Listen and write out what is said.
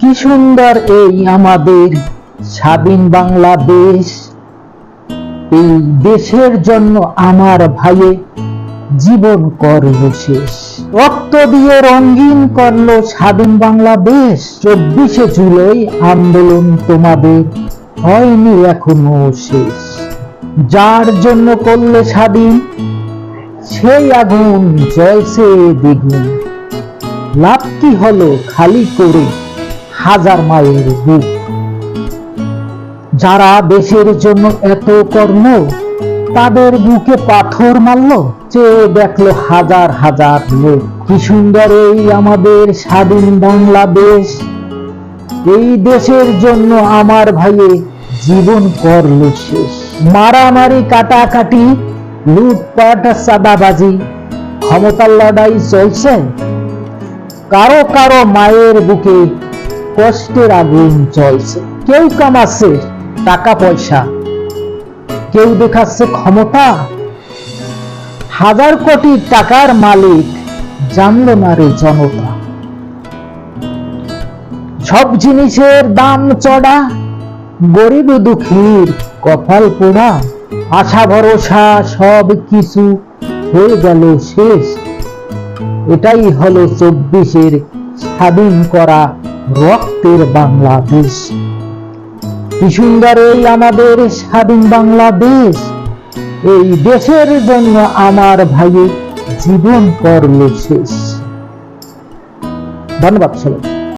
কি সুন্দর এই আমাদের স্বাধীন বাংলাদেশ। এই দেশের জন্য আমার ভাইয়ে জীবন করল শেষ। রক্ত দিয়ে রঙিন করল স্বাধীন বাংলাদেশ। চব্বিশে জুলাই আন্দোলন তোমাদের হয়নি এখনও শেষ। যার জন্য করলে স্বাধীন, সেই আগুন জ্বলছে দ্বিগুণ। লাভ কি হলো খালি করে হাজার মায়ের বুক যারা দেশের জন্য এত কর্ম, তাদের বুকে পাথর মারলো চেয়ে দেখল হাজার হাজার লোক। কি সুন্দর এই আমাদের স্বাধীন বাংলাদেশ। এই দেশের জন্য আমার ভাইয়ে জীবন করল শেষ। মারামারি, কাটাকাটি, লুটপাট সাদাবাজি ক্ষমতার লড়াই চলছে। কারও কারও মায়ের বুকে কষ্টের আগুন চলছে কেউ কামাচ্ছে টাকা পয়সা। কেউ দেখাচ্ছে ক্ষমতা। হাজার কোটি টাকার মালিক জানলো না রে জনতা। সব জিনিসের দাম চড়া, গরিব দুঃখীর কপাল পোড়া। আশা ভরসা সব কিছু হয়ে গেল শেষ। এটাই হলো চব্বিশের স্বাধীন করা রক্তের বাংলাদেশ। কি সুন্দর এই আমাদের স্বাধীন বাংলাদেশ। এই দেশের জন্য আমার ভাই জীবন করল শেষ। ধন্যবাদ সবাই